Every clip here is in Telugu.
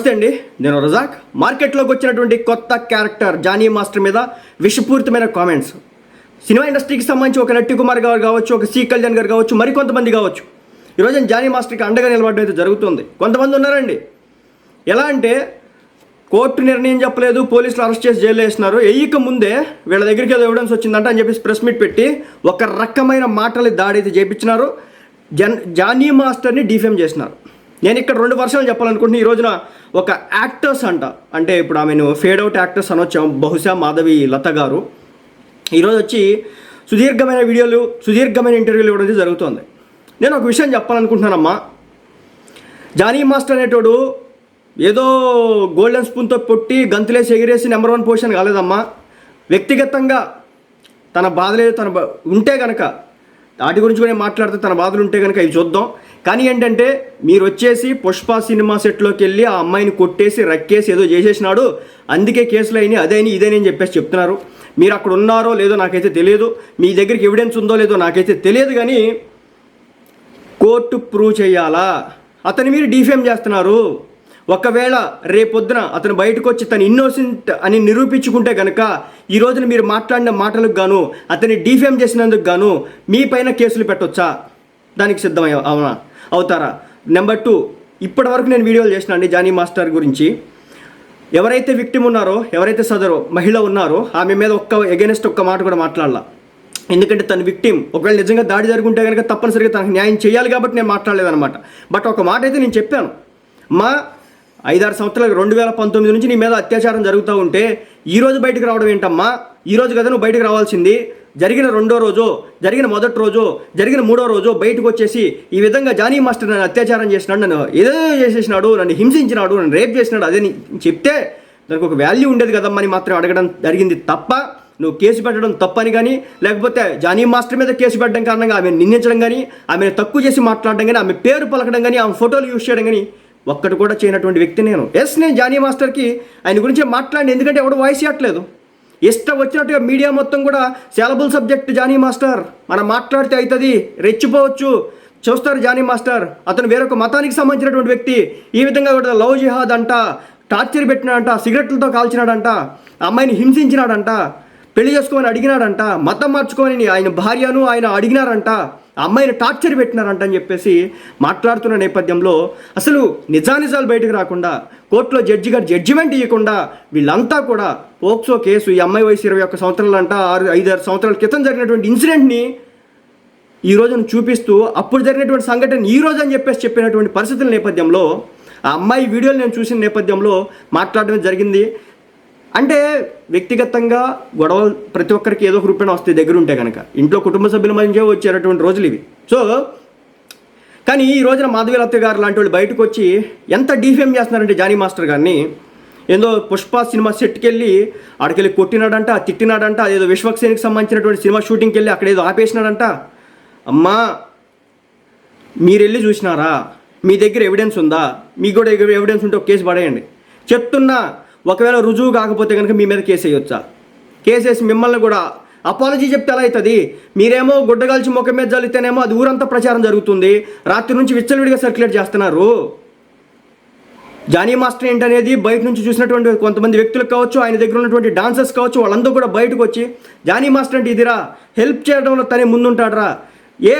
నమస్తే అండి. నేను రజాక్. మార్కెట్లోకి వచ్చినటువంటి కొత్త క్యారెక్టర్ జానీ మాస్టర్ మీద విషపూరితమైన కామెంట్స్. సినిమా ఇండస్ట్రీకి సంబంధించి ఒక నట్టి కుమార్ గారు కావచ్చు ఒక సి కళ్యాణ్ గారు కావచ్చు మరికొంతమంది కావచ్చు. ఈరోజు జానీ మాస్టర్కి అండగా నిలబడడం అయితే జరుగుతుంది. కొంతమంది ఉన్నారండి. ఎలా అంటే కోర్టు నిర్ణయం చెప్పలేదు పోలీసులు అరెస్ట్ చేసి జైలు వేసినారు వేయక ముందే వీళ్ళ దగ్గరికి ఏదో ఎవిడెన్స్ వచ్చిందంట అని చెప్పేసి ప్రెస్ మీట్ పెట్టి ఒక రకమైన మాటలు దాడి అయితే చేపించినారు. జన్ జానీ మాస్టర్ని డిఫేమ్ చేసినారు. నేను ఇక్కడ రెండు వర్షాలు చెప్పాలనుకుంటున్నాను ఈ రోజున ఒక యాక్టర్స్ అంట. అంటే ఇప్పుడు ఆమెను ఫేడ్ అవుట్ యాక్టర్స్ అనొచ్చాం. బహుశా మాధవి లత గారు. ఈరోజు వచ్చి సుదీర్ఘమైన వీడియోలు సుదీర్ఘమైన ఇంటర్వ్యూలు ఇవ్వడం జరుగుతుంది. నేను ఒక విషయం చెప్పాలనుకుంటున్నానమ్మా. జానీ మాస్టర్ అనేటోడు ఏదో గోల్డెన్ స్పూన్తో పొట్టి గంతులేసి ఎగిరేసి నెంబర్ వన్ పొజిషన్ కాలేదమ్మా. వ్యక్తిగతంగా తన బాధలేదు తన బా- ఉంటే కనుక వాటి గురించి కూడా మాట్లాడితే తన బాధలు ఉంటే కనుక ఇవి చూద్దాం. కానీ ఏంటంటే మీరు వచ్చేసి పుష్ప సినిమా సెట్లోకి వెళ్ళి ఆ అమ్మాయిని కొట్టేసి రక్కేసి ఏదో చేసేసినాడు. అందుకే కేసులు అయినాయి అదేని ఇదేని అని చెప్పేసి చెప్తున్నారు. మీరు అక్కడ ఉన్నారో లేదో నాకైతే తెలియదు. మీ దగ్గరికి ఎవిడెన్స్ ఉందో లేదో నాకైతే తెలియదు కానీ కోర్టు ప్రూవ్ చేయాలా? అతని మీరు డిఫేమ్ చేస్తున్నారు. ఒకవేళ రేపొద్దున అతను బయటకు వచ్చి తను ఇన్నోసెంట్ అని నిరూపించుకుంటే కనుక ఈ రోజున మీరు మాట్లాడిన మాటలకు గాను అతన్ని డిఫేమ్ చేసినందుకు గాను మీ పైన కేసులు పెట్టొచ్చా? దానికి సిద్ధమై అవునా? అవుతారా? నెంబర్ టూ ఇప్పటి వరకు నేను వీడియోలు చేసిన అండి జానీ మాస్టర్ గురించి. ఎవరైతే విక్టిమ్ ఉన్నారో ఎవరైతే సదరో మహిళ ఉన్నారో ఆమె మీద ఒక్క ఎగెనెస్ట్ ఒక్క మాట కూడా మాట్లాడాల. ఎందుకంటే తన విక్టిమ్ ఒకవేళ నిజంగా దాడి జరుగుంటే కనుక తప్పనిసరిగా తనకు న్యాయం చేయాలి కాబట్టి నేను మాట్లాడలేదన్నమాట. బట్ ఒక మాట అయితే నేను చెప్పాను. మా ఐదారు సంవత్సరాలు రెండు వేల పంతొమ్మిది నుంచి నీ మీద అత్యాచారం జరుగుతూ ఉంటే ఈ రోజు బయటకు రావడం ఏంటమ్మా? ఈ రోజు కదా నువ్వు బయటకు రావాల్సింది. జరిగిన రెండో రోజు జరిగిన మొదటి రోజు జరిగిన మూడో రోజు బయటకు వచ్చేసి ఈ విధంగా జానీ మాస్టర్ నన్ను అత్యాచారం చేసినాడు నన్ను ఏదో చేసేసినాడు నన్ను హింసించినాడు నన్ను రేప్ చేసినాడు అదే చెప్తే దానికి ఒక వాల్యూ ఉండేది కదమ్మా అని మాత్రం అడగడం జరిగింది తప్ప నువ్వు కేసు పెట్టడం తప్పని కానీ లేకపోతే జానీ మాస్టర్ మీద కేసు పెట్టడం కారణంగా ఆమె నిందించడం కానీ ఆమెను తక్కువ చేసి మాట్లాడడం కానీ ఆమె పేరు పలకడం కానీ ఆమె ఫోటోలు యూజ్ చేయడం కానీ ఒక్కటి కూడా చేయనటువంటి వ్యక్తి నేను. ఎస్ నేను జానీ మాస్టర్కి ఆయన గురించి మాట్లాడి ఎందుకంటే ఎవడు వాయిస్ ఇవ్వట్లేదు. ఇష్టం వచ్చినట్టుగా మీడియా మొత్తం కూడా సెలబుల్ సబ్జెక్ట్ జానీ మాస్టర్. మనం మాట్లాడితే అవుతుంది రెచ్చిపోవచ్చు. చూస్తారు జానీ మాస్టర్. అతను వేరొక మతానికి సంబంధించినటువంటి వ్యక్తి. ఈ విధంగా కూడా లవ్ జిహాద్ అంట టార్చర్ పెట్టినాడంట సిగరెట్లతో కాల్చినాడంట అమ్మాయిని హింసించినాడంట పెళ్ళి చేసుకోమని అడిగినాడంట మతం మార్చుకోమని ఆయన భార్యను ఆయన అడిగినారంట. అమ్మాయిని టార్చర్ పెట్టినారంట అని చెప్పేసి మాట్లాడుతున్న నేపథ్యంలో అసలు నిజానిజాలు బయటకు రాకుండా కోర్టులో జడ్జి గారు జడ్జిమెంట్ ఇవ్వకుండా వీళ్ళంతా కూడా పోక్సో కేసు ఈ అమ్మాయి వయసు ఇరవై ఒక్క సంవత్సరాలంట ఆరు ఐదారు సంవత్సరాల క్రితం జరిగినటువంటి ఇన్సిడెంట్ని ఈ రోజును చూపిస్తూ అప్పుడు జరిగినటువంటి సంఘటన ఈ రోజు అని చెప్పేసి చెప్పినటువంటి పరిస్థితుల నేపథ్యంలో ఆ అమ్మాయి వీడియోలు నేను చూసిన నేపథ్యంలో మాట్లాడడం జరిగింది. అంటే వ్యక్తిగతంగా గొడవలు ప్రతి ఒక్కరికి ఏదో ఒక రూపాయన వస్తాయి దగ్గర ఉంటే కనుక ఇంట్లో కుటుంబ సభ్యుల మధ్య వచ్చేటటువంటి రోజులు ఇవి. సో కానీ ఈ రోజున మాధవీలత్య గారు లాంటి వాళ్ళు బయటకు వచ్చి ఎంత డీఫేమ్ చేస్తున్నారంటే జానీ మాస్టర్ గారిని. ఏదో పుష్ప సినిమా సెట్కి వెళ్ళి అక్కడికెళ్ళి కొట్టినాడంట తిట్టినాడంట అదేదో విశ్వక్సేనికి సంబంధించినటువంటి సినిమా షూటింగ్కి వెళ్ళి అక్కడ ఏదో ఆపేసినాడంట. అమ్మా మీరెళ్ళి చూసినారా? మీ దగ్గర ఎవిడెన్స్ ఉందా? మీకు కూడా ఎవిడెన్స్ ఉంటే ఒక కేసు పడేయండి. చెప్తున్నా ఒకవేళ రుజువు కాకపోతే కనుక మీ మీద కేసు వేయొచ్చా? కేసేసి వేసి మిమ్మల్ని కూడా అపాలజీ చెప్తే ఎలా అవుతుంది? మీరేమో గుడ్డగాల్చి ముఖం మీద జల్లితేనేమో అది ఊరంతా ప్రచారం జరుగుతుంది. రాత్రి నుంచి విచ్చలవిడిగా సర్క్యులేట్ చేస్తున్నారు. జానీ మాస్టర్ ఏంటనేది బయట నుంచి చూసినటువంటి కొంతమంది వ్యక్తులకు కావచ్చు ఆయన దగ్గర ఉన్నటువంటి డాన్సర్స్ కావచ్చు వాళ్ళందరూ కూడా బయటకు వచ్చి జానీ మాస్టర్ అంటే ఇదిరా హెల్ప్ చేయడంలో తనే ముందుంటాడరా. ఏ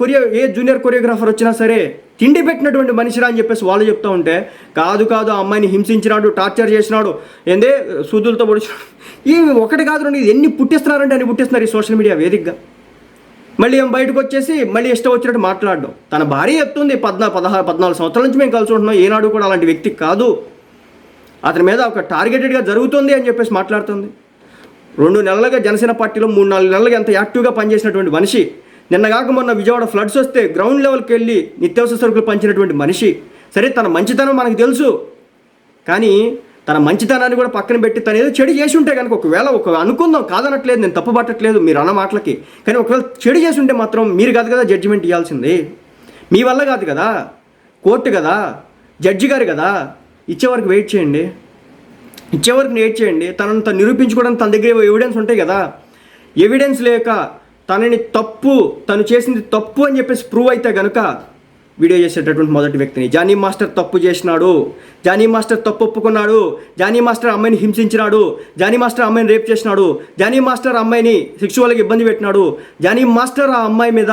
కొరియో ఏ జూనియర్ కొరియోగ్రాఫర్ వచ్చినా సరే తిండి పెట్టినటువంటి మనిషిరా అని చెప్పేసి వాళ్ళు చెప్తూ ఉంటే కాదు కాదు ఆ అమ్మాయిని హింసించినాడు టార్చర్ చేసినాడు. ఏందే? సూదులతో పొడిచినాడు ఇవి ఒకటి కాదు రెండు ఇది ఎన్ని పుట్టిస్తున్నారంటే అని పుట్టిస్తున్నారు ఈ సోషల్ మీడియా వేదికగా. మళ్ళీ ఏం బయటకు వచ్చేసి మళ్ళీ ఇష్టం వచ్చినట్టు మాట్లాడడం. తన భార్య చెప్తుంది పద్నా పదహారు పద్నాలుగు సంవత్సరాల నుంచి మేము కలిసి ఉంటున్నాం ఏనాడు కూడా అలాంటి వ్యక్తి కాదు. అతని మీద ఒక టార్గెటెడ్గా జరుగుతుంది అని చెప్పేసి మాట్లాడుతుంది. రెండు నెలలుగా జనసేన పార్టీలో మూడు నాలుగు నెలలుగా ఎంత యాక్టివ్గా పనిచేసినటువంటి మనిషి నిన్న కాక మొన్న విజయవాడ ఫ్లడ్స్ వస్తే గ్రౌండ్ లెవెల్కి వెళ్ళి నిత్యావసర సరుకులు పంచినటువంటి మనిషి. సరే తన మంచితనం మనకు తెలుసు. కానీ తన మంచితనాన్ని కూడా పక్కన పెట్టి తను ఏదో చెడు చేసి ఉంటే కనుక ఒకవేళ ఒక అనుకుందాం కాదనట్లేదు నేను తప్పు పట్టట్లేదు మీరు అన్న మాటలకి. కానీ ఒకవేళ చెడు చేసి ఉంటే మాత్రం మీరు కాదు కదా జడ్జిమెంట్ ఇవ్వాల్సింది మీ వల్ల కాదు కదా. కోర్టు కదా. జడ్జి గారు కదా. ఇచ్చేవరకు వెయిట్ చేయండి. ఇచ్చేవరకు వెయిట్ చేయండి. తనను తను నిరూపించుకోవడానికి తన దగ్గర ఎవిడెన్స్ ఉంటాయి కదా. ఎవిడెన్స్ లేక తనని తప్పు తను చేసింది తప్పు అని చెప్పేసి ప్రూవ్ అయితే కనుక వీడియో చేసేటటువంటి మొదటి వ్యక్తిని. జానీ మాస్టర్ తప్పు చేసినాడు. జానీ మాస్టర్ తప్పు ఒప్పుకున్నాడు. జానీ మాస్టర్ అమ్మాయిని హింసించినాడు. జానీ మాస్టర్ అమ్మాయిని రేప్ చేసినాడు. జానీ మాస్టర్ అమ్మాయిని సెక్షువల్గా ఇబ్బంది పెట్టినాడు. జానీ మాస్టర్ ఆ అమ్మాయి మీద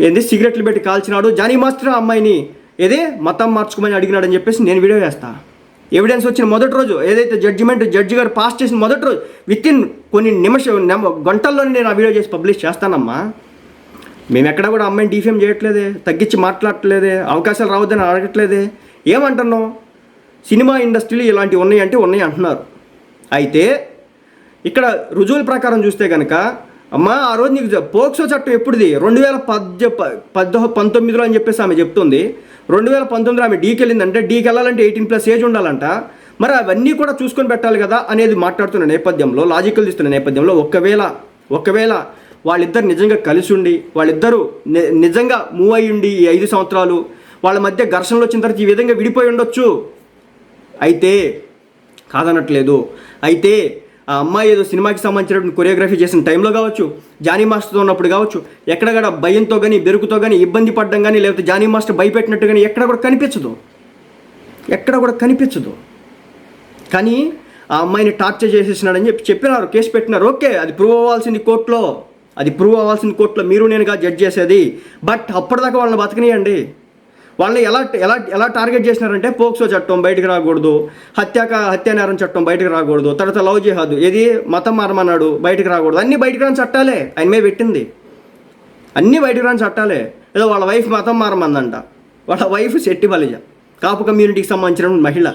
ఏంది? సిగరెట్లు పెట్టి కాల్చినాడు. జానీ మాస్టర్ ఆ అమ్మాయిని ఏదే? మతం మార్చుకోమని అడిగినాడని చెప్పేసి నేను వీడియో వేస్తాను ఎవిడెన్స్ వచ్చిన మొదటి రోజు ఏదైతే జడ్జిమెంట్ జడ్జి గారు పాస్ చేసిన మొదటి రోజు విత్ ఇన్ కొన్ని నిమిషం గంటల్లోనే నేను ఆ వీడియో చేసి పబ్లిష్ చేస్తానమ్మా. మేము ఎక్కడ కూడా అమ్మాయిని డిఫేమ్ చేయట్లేదే తగ్గించి మాట్లాడట్లేదే అవకాశాలు రావద్దని అడగట్లేదే. ఏమంటున్నాం సినిమా ఇండస్ట్రీలో ఇలాంటివి ఉన్నాయి అంటే ఉన్నాయి అంటున్నారు. అయితే ఇక్కడ రుజువుల ప్రకారం చూస్తే కనుక అమ్మా ఆ రోజు నీకు పోక్సో చట్టం ఎప్పుడుది? రెండు వేల పద్ద పద్ద పంతొమ్మిదిలో అని చెప్పేసి ఆమె చెప్తుంది. రెండు వేల పంతొమ్మిదిలో ఆమె డీకి వెళ్ళిందంటే డీకి వెళ్ళాలంటే ఎయిటీన్ ప్లస్ ఏజ్ ఉండాలంట. మరి అవన్నీ కూడా చూసుకొని పెట్టాలి కదా అనేది మాట్లాడుతున్న నేపథ్యంలో లాజికల్ ఇస్తున్న నేపథ్యంలో ఒకవేళ ఒకవేళ వాళ్ళిద్దరు నిజంగా కలిసి ఉండి వాళ్ళిద్దరూ ని- నిజంగా మూవ్ అయ్యి ఉండి ఈ ఐదు సంవత్సరాలు వాళ్ళ మధ్య ఘర్షణలు వచ్చిన తర్వాత ఈ విధంగా విడిపోయి ఉండొచ్చు. అయితే కాదనట్లేదు. అయితే ఆ అమ్మాయి ఏదో సినిమాకి సంబంధించినటువంటి కొరియోగ్రఫీ చేసిన టైంలో కావచ్చు జానీ మాస్టర్తో ఉన్నప్పుడు కావచ్చు ఎక్కడ భయంతో కానీ బెరుకుతో కానీ ఇబ్బంది పడడం కానీ లేకపోతే జానీ మాస్టర్ భయపెట్టినట్టు కానీ ఎక్కడ కూడా కనిపించదు. ఎక్కడ కూడా కనిపించదు. కానీ ఆ అమ్మాయిని టార్చర్ చేసేసినాడని చెప్పి చెప్పినారు కేసు పెట్టినారు. ఓకే అది ప్రూవ్ అవ్వాల్సింది కోర్టులో. అది ప్రూవ్ అవ్వాల్సింది కోర్టులో. మీరు నేనుగా జడ్జ్ చేసేది. బట్ అప్పటిదాకా వాళ్ళని బతకనియండి. వాళ్ళని ఎలా ఎలా ఎలా టార్గెట్ చేసినారంటే పోక్సో చట్టం బయటకు రాకూడదు హత్యాక హత్యానేరం చట్టం బయటకు రాకూడదు తర్వాత లవ్ చేయదు ఏది మతం మారమన్నాడు బయటకు రాకూడదు అన్నీ బయటకు రాని చట్టాలే ఆయన మీద పెట్టింది. అన్నీ బయటకు రాని చట్టాలే. ఏదో వాళ్ళ వైఫ్ మతం మారమందంట వాళ్ళ వైఫ్ శెట్టి బలిజ కాపు కమ్యూనిటీకి సంబంధించిన మహిళ.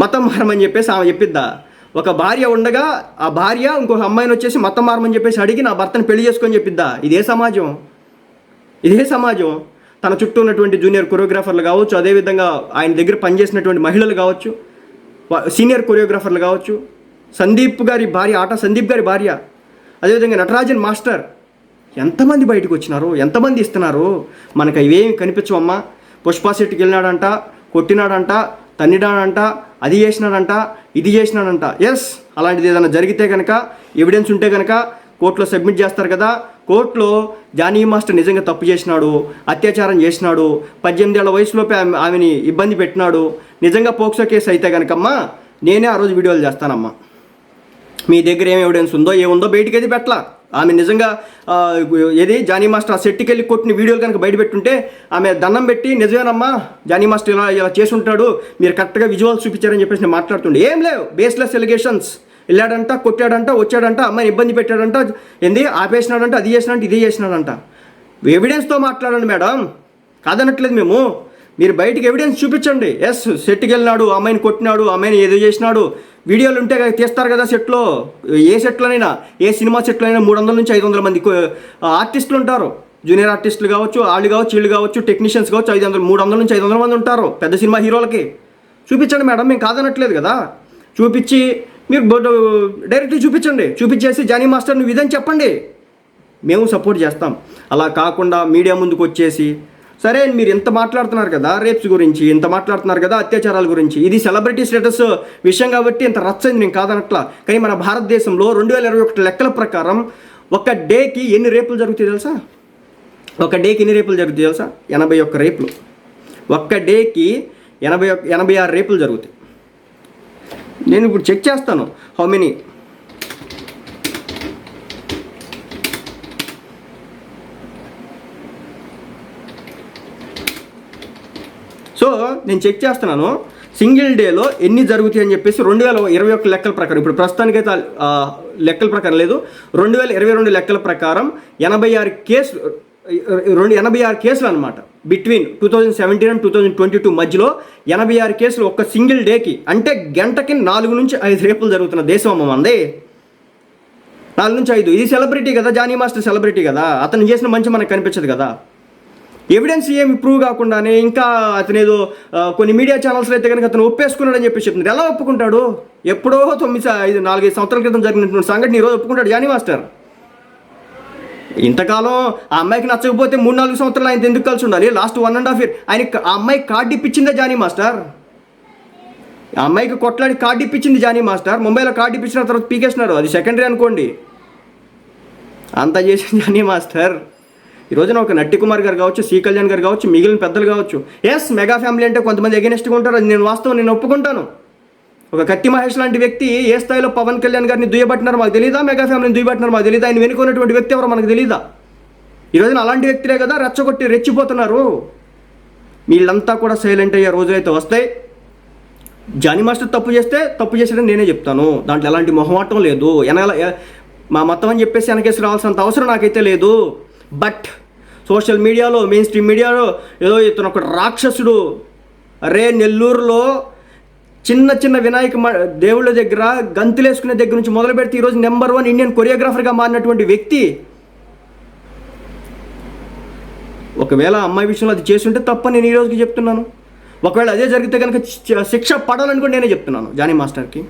మతం మారమని చెప్పేసి ఆమె చెప్పిద్దా? ఒక భార్య ఉండగా ఆ భార్య ఇంకొక అమ్మాయిని వచ్చేసి మతం మారమని చెప్పేసి అడిగి నా భర్తను పెళ్ళి చేసుకొని చెప్పిద్దా? ఇదే సమాజం. ఇదే సమాజం. తన చుట్టూ ఉన్నటువంటి జూనియర్ కొరియోగ్రాఫర్లు కావచ్చు అదేవిధంగా ఆయన దగ్గర పనిచేసినటువంటి మహిళలు కావచ్చు సీనియర్ కొరియోగ్రాఫర్లు కావచ్చు సందీప్ గారి భార్య ఆట సందీప్ గారి భార్య అదేవిధంగా నటరాజన్ మాస్టర్. ఎంతమంది బయటకు వచ్చినారు ఎంతమంది ఇస్తున్నారు? మనకు ఇవేమి కనిపించవమ్మా. పుష్పా శెట్టికి వెళ్ళినాడంట కొట్టినాడంట తన్నిడాడంట అది చేసినాడంట ఇది చేసినాడంట. ఎస్ అలాంటిది ఏదైనా జరిగితే కనుక ఎవిడెన్స్ ఉంటే కనుక కోర్టులో సబ్మిట్ చేస్తారు కదా కోర్టులో జానీ మాస్టర్ నిజంగా తప్పు చేసినాడు అత్యాచారం చేసినాడు పద్దెనిమిది ఏళ్ళ వయసులోపే ఆమె ఆమెని ఇబ్బంది పెట్టినాడు. నిజంగా పోక్సో కేసు అయితే కనుకమ్మా నేనే ఆ రోజు వీడియోలు చేస్తానమ్మా. మీ దగ్గర ఏం ఎవిడెన్స్ ఉందో ఏముందో బయటికి అయితే పెట్టలా. ఆమె నిజంగా ఏది? జానీ మాస్టర్ ఆ సెట్కి వెళ్ళి కొట్టిన వీడియోలు కనుక బయట పెట్టుంటే ఆమె దండం పెట్టి నిజమేనమ్మా జానీ మాస్టర్ ఇలా ఇలా చేసి ఉంటాడు మీరు కరెక్ట్గా విజువల్స్ చూపించారని చెప్పేసి నేను మాట్లాడుతుండే. ఏం లేవు బేస్లెస్ ఎలిగేషన్స్ వెళ్ళాడంట కొట్టాడంట వచ్చాడంట అమ్మాయిని ఇబ్బంది పెట్టాడంట ఏంది ఆపేసినాడంట అది చేసినాడంట ఇది చేసినాడంట. ఎవిడెన్స్తో మాట్లాడండి మేడం. కాదనట్లేదు మేము. మీరు బయటికి ఎవిడెన్స్ చూపించండి. ఎస్ సెట్కి వెళ్ళినాడు అమ్మాయిని కొట్టినాడు అమ్మాయిని ఏదో చేసినాడు. వీడియోలు ఉంటే తీస్తారు కదా సెట్లో ఏ సెట్లోనైనా ఏ సినిమా సెట్లోనైనా అయినా మూడు వందల నుంచి ఐదు వందల మంది ఆర్టిస్టులు ఉంటారు. జూనియర్ ఆర్టిస్టులు కావచ్చు వాళ్ళు కావచ్చు వీళ్ళు కావచ్చు టెక్నీషియన్స్ కావచ్చు ఐదు వందలు మూడు వందల నుంచి ఐదు వందల మంది ఉంటారు. పెద్ద సినిమా హీరోలకి. చూపించండి మేడం మేము కాదనట్లేదు కదా. చూపించి మీరు డైరెక్ట్ డైరెక్ట్గా చూపించండి. చూపించేసి జానీ మాస్టర్ నువ్వు ఇదని చెప్పండి. మేము సపోర్ట్ చేస్తాం. అలా కాకుండా మీడియా ముందుకు వచ్చేసి సరే మీరు ఇంత మాట్లాడుతున్నారు కదా రేప్స్ గురించి ఇంత మాట్లాడుతున్నారు కదా అత్యాచారాల గురించి ఇది సెలబ్రిటీ స్టేటస్ విషయం కాబట్టి ఇంత రచ్చైంది నేను కాదనట్లా. కానీ మన భారతదేశంలో రెండు వేల ఇరవై ఒకటి లెక్కల ప్రకారం ఒక డేకి ఎన్ని రేపులు జరుగుతాయి తెలుసా? ఒక డేకి ఎన్ని రేపులు జరుగుతాయి తెలుసా? ఎనభై ఒక్క రేపులు. ఒక్క డేకి ఎనభై ఎనభై ఆరు రేపులు జరుగుతాయి. నేను ఇప్పుడు చెక్ చేస్తాను. హౌ మెనీ సో నేను చెక్ చేస్తున్నాను. సింగిల్ డేలో ఎన్ని జరుగుతాయి అని చెప్పేసి రెండు వేల ఇరవై ఒక్క లెక్కల ప్రకారం. ఇప్పుడు ప్రస్తుతానికైతే లెక్కల ప్రకారం లేదు. రెండు వేల ఇరవై రెండు లెక్కల ప్రకారం ఎనభై ఆరు కేసులు రెండు ఎనభై ఆరు కేసులు అనమాట between two thousand seventeen and two thousand twenty two మధ్యలో ఎనభై ఆరు కేసులు ఒక్క సింగిల్ డేకి అంటే గంటకి నాలుగు నుంచి ఐదు రేపులు జరుగుతున్న దేశం అమ్మ మంది. నాలుగు నుంచి ఐదు. ఇది సెలబ్రిటీ కదా జానీ మాస్టర్ సెలబ్రిటీ కదా. అతను చేసిన మంచి మనకు కనిపించదు కదా. ఎవిడెన్స్ ఏమి ప్రూవ్ కాకుండానే ఇంకా అతను ఏదో కొన్ని మీడియా ఛానల్స్లో అయితే కనుక అతను ఒప్పేసుకున్నాడని చెప్పి చెప్తున్నారు ఎలా ఒప్పుకుంటాడు? ఎప్పుడో తొమ్మిది ఐదు నాలుగైదు సంవత్సరాల క్రితం జరిగినటువంటి సంఘటన ఈరోజు ఒప్పుకుంటాడు జానీ మాస్టర్. ఇంతకాలం ఆ అమ్మాయికి నచ్చకపోతే మూడు నాలుగు సంవత్సరాలు ఆయన ఎందుకు కలిసి ఉండాలి? Last one and half year ఆయన ఆ అమ్మాయి కార్డు ఇప్పించిందే జానీ మాస్టర్? ఆ అమ్మాయికి కొట్లాడి కార్డు ఇప్పించింది జానీ మాస్టర్. ముంబైలో కార్డు ఇప్పించిన తర్వాత పీకేసినారు అది సెకండరీ అనుకోండి. అంత చేసిన జానీ మాస్టర్. ఈ రోజున ఒక నట్టి కుమార్ గారు కావచ్చు సి కళ్యాణ్ గారు కావచ్చు మిగిలిన పెద్దలు కావచ్చు. ఎస్ మెగా ఫ్యామిలీ అంటే కొంతమంది ఎగెనిస్ట్గా ఉంటారు. అది నేను వాస్తవం నేను ఒప్పుకుంటాను. ఒక కత్తి మహేష్ లాంటి వ్యక్తి ఏ స్థాయిలో పవన్ కళ్యాణ్ గారిని దుయ్యబట్టినారో మాకు తెలియదా మెగా ఫ్యామిలీని దుయ్యబట్టినారో మాకు తెలియదా ఆయన వెనుకున్నటువంటి వ్యక్తి ఎవరో మనకు తెలియదా ఈ రోజున అలాంటి వ్యక్తులే కదా రెచ్చగొట్టి రెచ్చిపోతున్నారు. వీళ్ళంతా కూడా సైలెంట్ అయ్యే రోజులైతే వస్తాయి. జానీ మాస్టర్ తప్పు చేస్తే తప్పు చేసాడని నేనే చెప్తాను. దాంట్లో ఎలాంటి మొహమాటం లేదు. వెనకాల మా మొత్తం అని చెప్పేసి వెనకేసి రావాల్సినంత అవసరం నాకైతే లేదు. బట్ సోషల్ మీడియాలో మెయిన్ స్ట్రీమ్ మీడియాలో ఏదో ఇతను ఒక రాక్షసుడు అరే నెల్లూరులో చిన్న చిన్న వినాయక దేవుళ్ళ దగ్గర గంతులేసుకునే దగ్గర నుంచి మొదలు పెడితే ఈరోజు నెంబర్ వన్ ఇండియన్ కొరియోగ్రాఫర్గా మారినటువంటి వ్యక్తి. ఒకవేళ అమ్మాయి విషయంలో అది చేసి ఉంటే తప్ప నేను ఈ రోజుకి చెప్తున్నాను. ఒకవేళ అదే జరిగితే కనుక శిక్ష పడాలని కూడా నేనే చెప్తున్నాను జానీ మాస్టర్కి.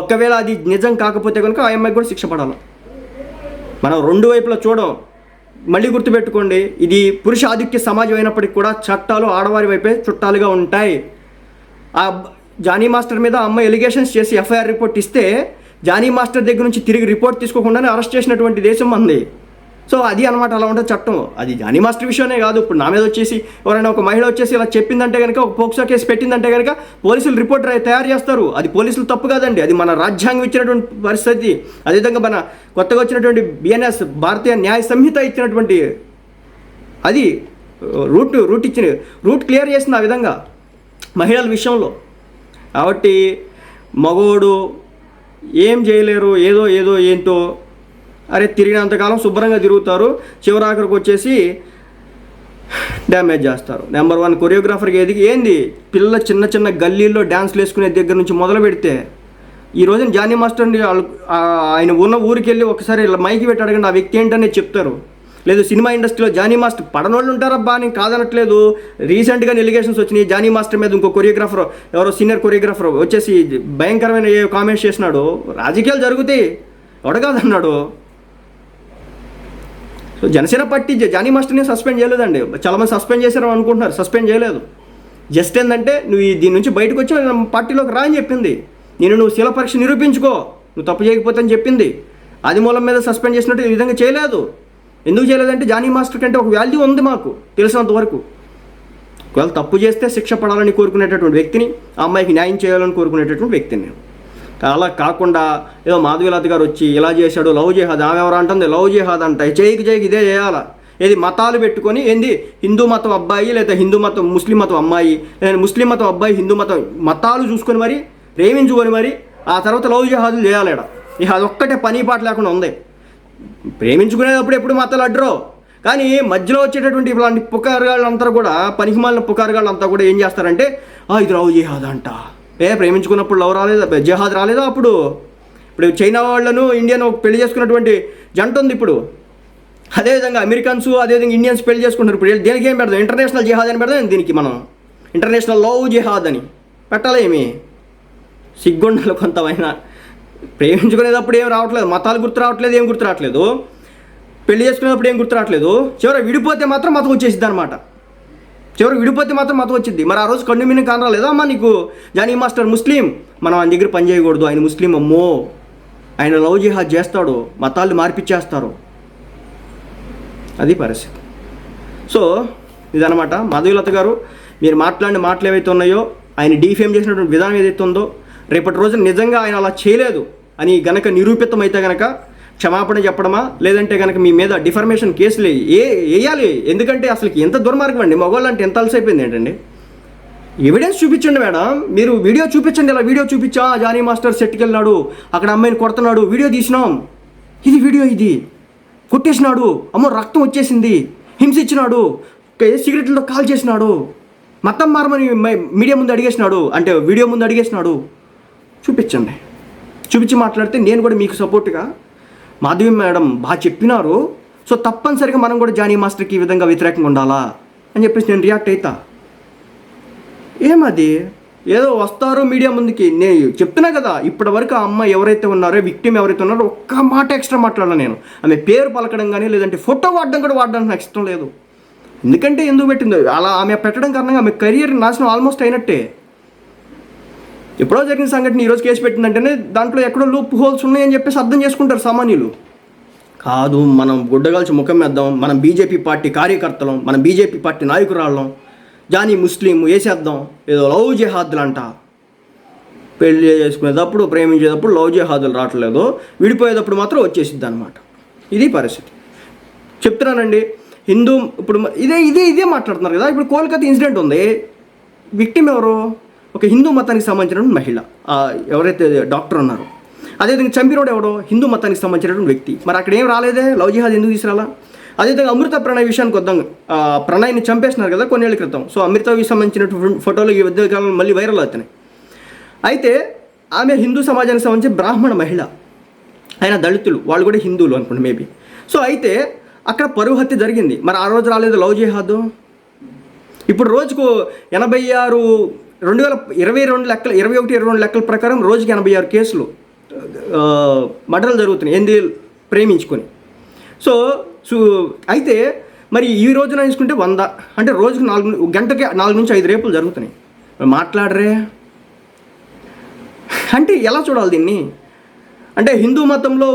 ఒకవేళ అది నిజం కాకపోతే కనుక ఆ అమ్మాయికి కూడా శిక్ష పడాలి. మనం రెండు వైపులా చూడం. మళ్ళీ గుర్తుపెట్టుకోండి ఇది పురుష ఆధిక్య సమాజం అయినప్పటికీ కూడా చట్టాలు ఆడవారి వైపే చుట్టాలుగా ఉంటాయి. ఆ జానీ మాస్టర్ మీద అమ్మాయి ఎలిగేషన్స్ చేసి ఎఫ్ఐఆర్ రిపోర్ట్ ఇస్తే జానీ మాస్టర్ దగ్గర నుంచి తిరిగి రిపోర్ట్ తీసుకోకుండానే అరెస్ట్ చేసినటువంటి దేశం మంది సో అది అనమాట అలా ఉంటుంది చట్టం. అది జానీ మాస్టర్ విషయమే కాదు. ఇప్పుడు నా మీద వచ్చేసి ఎవరైనా ఒక మహిళ వచ్చేసి ఇలా చెప్పిందంటే కనుక ఒక పోక్సో కేసు పెట్టిందంటే కనుక పోలీసులు రిపోర్ట్ తయారు చేస్తారు. అది పోలీసులు తప్పు కాదండి. అది మన రాజ్యాంగం ఇచ్చినటువంటి పరిస్థితి. అదేవిధంగా మన కొత్తగా వచ్చినటువంటి బిఎన్ఎస్ భారతీయ న్యాయ సంహిత ఇచ్చినటువంటి అది రూట్ రూట్ ఇచ్చిన రూట్ క్లియర్ చేసింది ఆ విధంగా మహిళల విషయంలో. కాబట్టి మగోడు ఏం చేయలేరు ఏదో ఏదో ఏంటో. అరే తిరిగినంతకాలం శుభ్రంగా తిరుగుతారు. చివరాఖరికి వచ్చేసి డ్యామేజ్ చేస్తారు. నెంబర్ వన్ కొరియోగ్రాఫర్కి ఏది ఏంది? పిల్ల చిన్న చిన్న గల్లీల్లో డ్యాన్స్లు వేసుకునే దగ్గర నుంచి మొదలు పెడితే ఈ రోజున జానీ మాస్టర్ని వాళ్ళు- ఆయన ఉన్న ఊరికి వెళ్ళి ఒకసారి ఇలా మైకి పెట్టి అడగండి ఆ వ్యక్తి ఏంటనే చెప్తారు. లేదు సినిమా ఇండస్ట్రీలో జానీ మాస్టర్ పడనోళ్ళు ఉంటారబ్బా నేను కాదనట్లేదు. రీసెంట్గా ఎలిగేషన్స్ వచ్చినాయి. జానీ మాస్టర్ మీద ఇంకో కొరియోగ్రాఫర్ ఎవరో సీనియర్ కొరియోగ్రాఫర్ వచ్చేసి భయంకరమైన ఏ కామెంట్స్ చేసినాడు. రాజకీయాలు జరుగుతాయి. ఎవడకాదన్నాడు? సో జనసేన పార్టీ జానీ మాస్టర్ని సస్పెండ్ చేయలేదండి. చాలామంది సస్పెండ్ చేశారు అనుకుంటున్నారు. సస్పెండ్ చేయలేదు. జస్ట్ ఏంటంటే నువ్వు ఈ దీని నుంచి బయటకు వచ్చి పార్టీలోకి రా అని చెప్పింది. నేను నువ్వు శిలపరీక్ష నిరూపించుకో. నువ్వు తప్పు చేయకపోతే అని చెప్పింది. అది మూలం మీద సస్పెండ్ చేసినట్టు ఈ విధంగా చేయలేదు. ఎందుకు చేయలేదంటే జానీ మాస్టర్ కంటే ఒక వాల్యూ ఉంది మాకు తెలిసినంత వరకు. ఒకవేళ తప్పు చేస్తే శిక్ష పడాలని కోరుకునేటటువంటి వ్యక్తిని ఆ అమ్మాయికి న్యాయం చేయాలని కోరుకునేటటువంటి వ్యక్తిని నేను. అలా కాకుండా ఏదో మాధవీలత గారు వచ్చి ఇలా చేశాడు లవ్ జిహాద్ ఆమె ఎవరు అంటుంది లవ్ జేహాద్ అంట చేయికి చేయికి ఇదే చేయాలా? ఏది మతాలు పెట్టుకొని ఏంది? హిందూ మతం అబ్బాయి లేదా హిందూ మతం ముస్లిం మతం అమ్మాయి లేదా ముస్లిం మతం అబ్బాయి హిందూ మతం మతాలు చూసుకొని మరి ప్రేమించుకొని మరి ఆ తర్వాత లవ్ జహాదులు చేయాలేడా? ఇక అదొక్కటే పని పాట లేకుండా ఉంది. ప్రేమించుకునేటప్పుడు ఎప్పుడు మతాలు అడ్డరో కానీ మధ్యలో వచ్చేటటువంటి ఇలాంటి పుకారుగాళ్ళంతా కూడా పనికిమాలిన పుకారుగాళ్ళంతా కూడా ఏం చేస్తారంటే ఆ ఇది లవ్ జిహాద్ అంట ఏ ప్రేమించుకున్నప్పుడు లవ్ రాలేదా? జిహాద్ రాలేదా అప్పుడు? ఇప్పుడు చైనా వాళ్ళను ఇండియన్ పెళ్ళి చేసుకున్నటువంటి జంట ఉంది ఇప్పుడు. అదేవిధంగా అమెరికన్స్ అదేవిధంగా ఇండియన్స్ పెళ్ళి చేసుకుంటారు ఇప్పుడు. దేనికి ఏం పెడదాం? ఇంటర్నేషనల్ జిహాద్ అని పెడదాం దీనికి మనం. ఇంటర్నేషనల్ లవ్ జిహాద్ అని. పెట్టాలేమి సిగ్గుండాలి కొంతమైనా. ప్రేమించుకునేటప్పుడు ఏం రావట్లేదు. మతాలు గుర్తు రావట్లేదు ఏం గుర్తు రావట్లేదు. పెళ్ళి చేసుకునేటప్పుడు ఏం గుర్తు రావట్లేదు. చివరి విడిపోతే మాత్రం మతం వచ్చేసిద్ది అనమాట చివరి విడిపోతే మాత్రం మతం వచ్చింది మరి ఆ రోజు కన్ను మీన కాన అమ్మా నీకు? Jani master Muslim. మనం ఆయన దగ్గర పని చేయకూడదు. ఆయన ముస్లిం అమ్మో. ఆయన లవ్ జిహాద్ చేస్తాడు. మతాలు మార్పిచ్చేస్తారు. అది పరిస్థితి. సో ఇదనమాట మాధవీలత గారు మీరు మాట్లాడిన మాటలు ఏవైతే ఉన్నాయో ఆయన డీఫేమ్ చేసినటువంటి విధానం ఏదైతే ఉందో రేపటి రోజున నిజంగా ఆయన అలా చేయలేదు అని గనక నిరూపితం అయితే గనక క్షమాపణ చెప్పడమా? లేదంటే గనక మీ మీద డిఫర్మేషన్ కేసులు ఏ వేయాలి? ఎందుకంటే అసలు ఎంత దుర్మార్గం అండి? మగవాళ్ళు అంటే ఎంత అలసైపోయింది ఏంటండి? ఎవిడెన్స్ చూపించండి మేడం. మీరు వీడియో చూపించండి ఇలా వీడియో చూపించా జానీ మాస్టర్ సెట్కి వెళ్ళినాడు అక్కడ అమ్మాయిని కొడుతున్నాడు వీడియో తీసినాం. ఇది వీడియో ఇది. కొట్టేసినాడు. అమ్మో రక్తం వచ్చేసింది. హింసించినాడు సిగరెట్లతో కాల్ చేసినాడు. మతం మారమని మీడియా ముందు అడిగేసినాడు. అంటే వీడియో ముందు అడిగేసినాడు. చూపించండి. చూపించి మాట్లాడితే నేను కూడా మీకు సపోర్ట్గా మాధవి మేడం బాగా చెప్పినారు. సో తప్పనిసరిగా మనం కూడా జానీ మాస్టర్కి ఈ విధంగా వ్యతిరేకంగా ఉండాలా అని చెప్పేసి నేను రియాక్ట్ అవుతా ఏమది? ఏదో వస్తారు మీడియా ముందుకి నేను చెప్తున్నా కదా ఇప్పటి వరకు ఆ అమ్మాయి ఎవరైతే ఉన్నారో విక్టిమ్ ఎవరైతే ఉన్నారో ఒక్క మాట ఎక్స్ట్రా మాట్లాడాను నేను. ఆమె పేరు పలకడం కానీ లేదంటే ఫోటో వాడడం కూడా వాడడానికి నాకు ఇష్టం లేదు. ఎందుకంటే ఎందుకు పెట్టిందో? అలా ఆమె పెట్టడం కారణంగా ఆమె కెరియర్ నాశనం ఆల్మోస్ట్ అయినట్టే. ఎప్పుడో జరిగిన సంఘటన ఈరోజు కేసు పెట్టిందంటేనే దాంట్లో ఎక్కడో లూప్ హోల్స్ ఉన్నాయని చెప్పేసి అర్థం చేసుకుంటారు సామాన్యులు. కాదు మనం గుడ్డగాల్చి ముఖం వేద్దాం మనం బీజేపీ పార్టీ కార్యకర్తలం మనం బీజేపీ పార్టీ నాయకురాళ్ళం జానీ ముస్లిం వేసేద్దాం ఏదో లవ్ జెహాద్లు అంట పెళ్ళి చేసుకునేటప్పుడు ప్రేమించేటప్పుడు లవ్ జహాదులు రావట్లేదు విడిపోయేటప్పుడు మాత్రం వచ్చేసిద్ది అనమాట ఇది పరిస్థితి. చెప్తున్నానండి హిందూ ఇప్పుడు ఇదే ఇదే ఇదే మాట్లాడుతున్నారు కదా ఇప్పుడు కోల్కతా ఇన్సిడెంట్ ఉంది. విక్టిమ్ ఎవరు? ఒక హిందూ మతానికి సంబంధించిన మహిళ. ఎవరైతే డాక్టర్ ఉన్నారో. అదేవిధంగా చంపినోడు ఎవడో? హిందూ మతానికి సంబంధించినటువంటి వ్యక్తి. మరి అక్కడ ఏం రాలేదే? లవ్ జిహాద్ ఎందుకు తీసుకురాలా? అదేవిధంగా అమృత ప్రణయ్ విషయానికి వద్దాం. ప్రణయ్ని చంపేస్తున్నారు కదా కొన్నేళ్ళ క్రితం. సో అమృతకి సంబంధించినటువంటి ఫోటోలు ఈ మధ్య కాలంలో మళ్ళీ వైరల్ అవుతున్నాయి. అయితే ఆమె హిందూ సమాజానికి సంబంధించి బ్రాహ్మణ మహిళ. ఆయన దళితులు. వాళ్ళు కూడా హిందువులు అనుకోండి మేబీ సో అయితే అక్కడ పరువు హత్య జరిగింది. మరి ఆ రోజు రాలేదు లవ్ జిహాదు? ఇప్పుడు రోజుకు ఎనభై ఆరు రెండు వేల ఇరవై రెండు లెక్కలు ఇరవై ఒకటి ఇరవై రెండు లెక్కల ప్రకారం రోజుకి ఎనభై ఆరు కేసులు మర్డర్లు జరుగుతున్నాయి ఏంది ప్రేమించుకొని. సో సో అయితే మరి ఈ రోజున తీసుకుంటే వంద అంటే రోజుకు నాలుగు గంటకి నాలుగు నుంచి ఐదు రేపులు జరుగుతున్నాయి. మాట్లాడరే? అంటే ఎలా చూడాలి దీన్ని? అంటే హిందూ మతంలో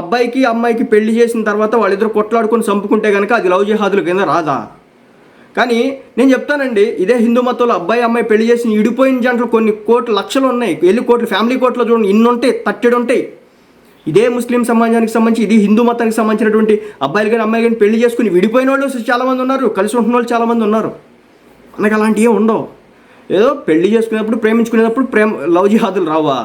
అబ్బాయికి అమ్మాయికి పెళ్ళి చేసిన తర్వాత వాళ్ళిద్దరు కొట్లాడుకొని చంపుకుంటే కనుక అది లవ్ జిహాదుల కింద రాదా? కానీ నేను చెప్తానండి ఇదే హిందూ మతంలో అబ్బాయి అమ్మాయి పెళ్ళి చేసిన ఇడిపోయిన జంటలు కొన్ని కోట్లు లక్షలు ఉన్నాయి. వెళ్ళి కోట్లు ఫ్యామిలీ కోట్లు చూడండి ఇన్ని ఉంటాయి తట్టెడు ఉంటాయి. ఇదే ముస్లిం సమాజానికి సంబంధించి ఇది హిందూ మతానికి సంబంధించినటువంటి అబ్బాయిలు కానీ అమ్మాయి కానీ పెళ్ళి చేసుకుని విడిపోయిన వాళ్ళు చాలామంది ఉన్నారు కలిసి ఉంటున్న వాళ్ళు చాలామంది ఉన్నారు. మనకు అలాంటివి ఉండవు. ఏదో పెళ్ళి చేసుకునేటప్పుడు ప్రేమించుకునేటప్పుడు ప్రేమ లవ్ జిహాదులు రావా?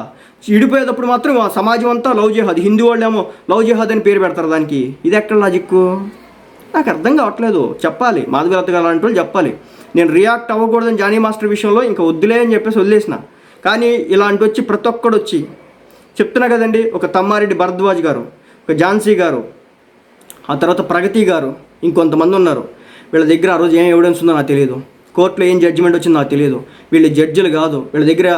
విడిపోయేటప్పుడు మాత్రం సమాజం అంతా లవ్ జిహాద్ హిందూ వాళ్ళేమో లవ్ జిహాద్ అని పేరు పెడతారు దానికి. ఇది ఎక్కడ లాజిక్కు నాకు అర్థం కావట్లేదు. చెప్పాలి. మాధవీలత గారు అలాంటి వాళ్ళు చెప్పాలి. నేను రియాక్ట్ అవ్వకూడదని జానీ మాస్టర్ విషయంలో ఇంకా వద్దులే అని చెప్పేసి వదిలేసిన. కానీ ఇలాంటి వచ్చి ప్రతి ఒక్కడు వచ్చి చెప్తున్నా కదండి ఒక తమ్మారెడ్డి భరద్వాజ్ గారు ఒక ఝాన్సీ గారు ఆ తర్వాత ప్రగతి గారు ఇంకొంతమంది ఉన్నారు. వీళ్ళ దగ్గర ఆ రోజు ఏం ఎవిడెన్స్ ఉందో నాకు తెలియదు కోర్టులో ఏం జడ్జిమెంట్ వచ్చిందో నాకు తెలియదు వీళ్ళు జడ్జిలు కాదు. వీళ్ళ దగ్గర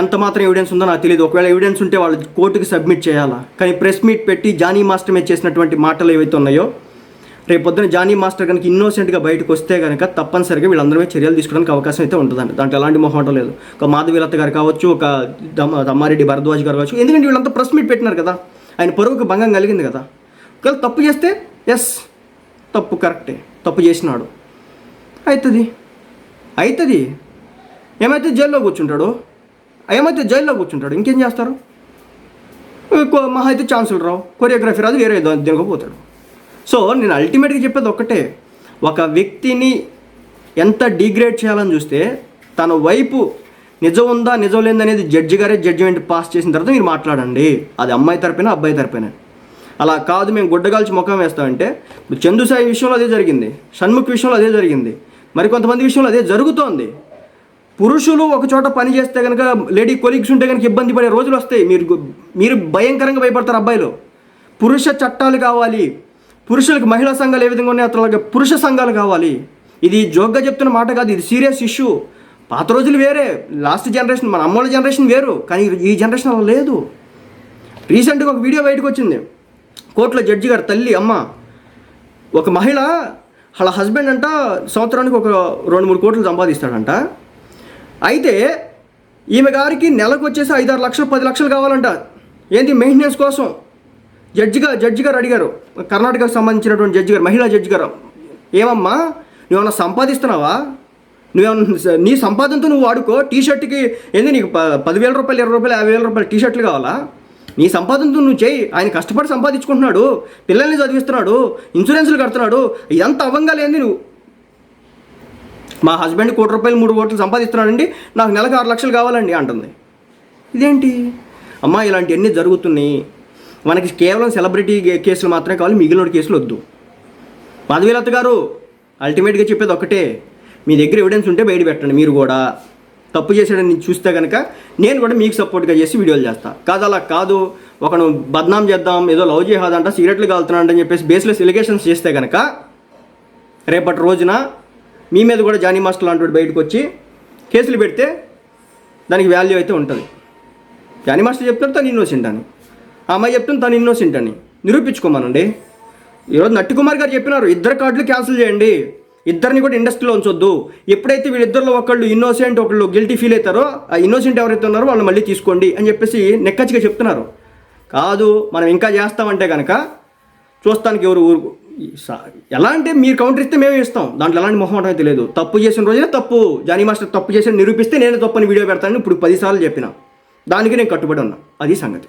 ఎంత మాత్రం ఎవిడెన్స్ ఉందో నాకు తెలియదు ఒకవేళ ఎవిడెన్స్ ఉంటే వాళ్ళు కోర్టుకి సబ్మిట్ చేయాలా? కానీ ప్రెస్ మీట్ పెట్టి జానీ మాస్టర్ మీద చేసినటువంటి మాటలు ఏవైతే ఉన్నాయో రేపు పొద్దున జానీ మాస్టర్ కనుక ఇన్నోసెంట్గా బయటకు వస్తే కనుక తప్పనిసరిగా వీళ్ళందరూ చర్యలు తీసుకోవడానికి అవకాశం అయితే ఉంటుందండి దాంట్లో ఎలాంటి మొహమాటం లేదు. ఒక మాధవీలత గారు కావచ్చు ఒక దమ్మ దమ్మారెడ్డి భరద్వాజ్ గారు కావచ్చు ఎందుకంటే వీళ్ళంతా ప్రెస్ మీట్ పెట్టినారు కదా. ఆయన పరువుకు భంగం కలిగింది కదా. ఒకవేళ తప్పు చేస్తే ఎస్ తప్పు కరెక్టే తప్పు చేసినాడు. అవుతుంది అవుతుంది ఏమైతే జైల్లో కూర్చుంటాడు ఏమైతే జైల్లో కూర్చుంటాడు ఇంకేం చేస్తారు? మహా అయితే ఛాన్సులు రావు. కొరియోగ్రఫీ రాదు వేరే దా- దేనికో పోతాడు. సో నేను అల్టిమేట్గా చెప్పేది ఒక్కటే. ఒక వ్యక్తిని ఎంత డిగ్రేడ్ చేయాలని చూస్తే తన వైపు నిజం ఉందా నిజం లేదనేది జడ్జి గారే జడ్జిమెంట్ పాస్ చేసిన తర్వాత మీరు మాట్లాడండి. అది అమ్మాయి తరపున అబ్బాయి తరపున. అలా కాదు మేము గుడ్డగాల్చి ముఖం వేస్తామంటే ఇప్పుడు చందుసాయి విషయంలో అదే జరిగింది షణ్ముఖ్ విషయంలో అదే జరిగింది మరి కొంతమంది విషయంలో అదే జరుగుతోంది. పురుషులు ఒక చోట పని చేస్తే కనుక లేడీ కొలీగ్స్ ఉంటే కనుక ఇబ్బంది పడే రోజులు వస్తాయి. మీరు మీరు భయంకరంగా భయపడతారు అబ్బాయిలు. పురుష చట్టాలు కావాలి. పురుషులకు మహిళా సంఘాలు ఏ విధంగా ఉన్నాయో అట్లాగే పురుష సంఘాలు కావాలి. ఇది జోగ్గా చెప్తున్న మాట కాదు ఇది సీరియస్ ఇష్యూ పాత రోజులు వేరే లాస్ట్ జనరేషన్ మన అమ్మోళ్ళ జనరేషన్ వేరు కానీ ఈ జనరేషన్ అలా లేదు. రీసెంట్గా ఒక వీడియో బయటకు వచ్చింది. కోర్టులో జడ్జి గారు తల్లి అమ్మ ఒక మహిళ వాళ్ళ హస్బెండ్ అంట సంవత్సరానికి ఒక రెండు మూడు కోట్లు సంపాదిస్తాడంట. అయితే ఈమె గారికి నెలకు వచ్చేసి ఐదారు లక్షలు పది లక్షలు కావాలంట. ఏంటి మెయింటెనెన్స్ కోసం? జడ్జిగా జడ్జి గారు అడిగారు. కర్ణాటకకు సంబంధించినటువంటి జడ్జి గారు మహిళా జడ్జి గారు ఏమమ్మా నువ్వేమన్నా సంపాదిస్తున్నావా? నువ్వేమన్నా నీ సంపాదనతో నువ్వు వాడుకో. టీ షర్ట్కి ఏంది నీకు ప- పదివేల రూపాయలు ఇరవై రూపాయలు యాభై వేల రూపాయలు టీ షర్ట్లు కావాలా? నీ సంపాదనతో నువ్వు చేయి. ఆయన కష్టపడి సంపాదించుకుంటున్నాడు. పిల్లల్ని చదివిస్తున్నాడు. ఇన్సూరెన్స్లు కడుతున్నాడు. ఎంత అవ్వంగా లేని నువ్వు. మా హస్బెండ్ కోటి రూపాయలు మూడు కోట్లు సంపాదిస్తున్నాడండి. నాకు నెలకు ఆరు లక్షలు కావాలండి అంటుంది. ఇదేంటి? అమ్మా ఇలాంటివన్నీ జరుగుతున్నాయి. మనకి కేవలం సెలబ్రిటీ కేసులు మాత్రమే కావాలి మిగిలిన కేసులు వద్దు. పదవీలత గారు అల్టిమేట్గా చెప్పేది ఒకటే మీ దగ్గర ఎవిడెన్స్ ఉంటే బయట పెట్టండి మీరు కూడా. తప్పు చేశాడని చూస్తే కనుక నేను కూడా మీకు సపోర్ట్గా చేసి వీడియోలు చేస్తాను కాదు అలా కాదు. ఒకను బద్నాం చేద్దాం ఏదో లవ్ చేయదంట సిగరెట్లు కాలుతున్నాడు అని చెప్పేసి బేస్లెస్ ఎలిగేషన్స్ చేస్తే కనుక రేపటి రోజున మీ మీద కూడా జానీ మాస్టర్ లాంటి బయటకు వచ్చి కేసులు పెడితే దానికి వాల్యూ అయితే ఉంటుంది. జానీ మాస్టర్ చెప్తారు తను ఇన్నోసెంట్ అని. అమ్మాయి చెప్తుంది తను ఇన్నోసెంట్ అని. నిరూపించుకోమనండి. ఈరోజు నట్టికుమార్ గారు చెప్పినారు ఇద్దరు కార్డులు క్యాన్సిల్ చేయండి. ఇద్దరిని కూడా ఇండస్ట్రీలో ఉంచొద్దు. ఎప్పుడైతే వీళ్ళిద్దరిలో ఒకళ్ళు ఇన్నోసెంట్ ఒకళ్ళు గిల్టీ ఫీల్ అవుతారో ఆ ఇన్నోసెంట్ ఎవరైతే ఉన్నారో వాళ్ళు మళ్ళీ తీసుకోండి అని చెప్పేసి నెక్కచ్చిగా చెప్తున్నారు. కాదు మనం ఇంకా చేస్తామంటే కనుక చూస్తానికి ఎవరు ఊరు ఎలా అంటే మీరు కౌంటర్ ఇస్తే మేము ఇస్తాం. దాంట్లో ఎలాంటి మొహం అంటే తెలియదు తప్పు చేసిన రోజే తప్పు. జానీ మాస్టర్ తప్పు చేసిన నిరూపిస్తే నేను తప్పని వీడియో పెడతానని ఇప్పుడు పదిసార్లు చెప్పిన. దానికి నేను కట్టుబడి ఉన్నా. అది సంగతి.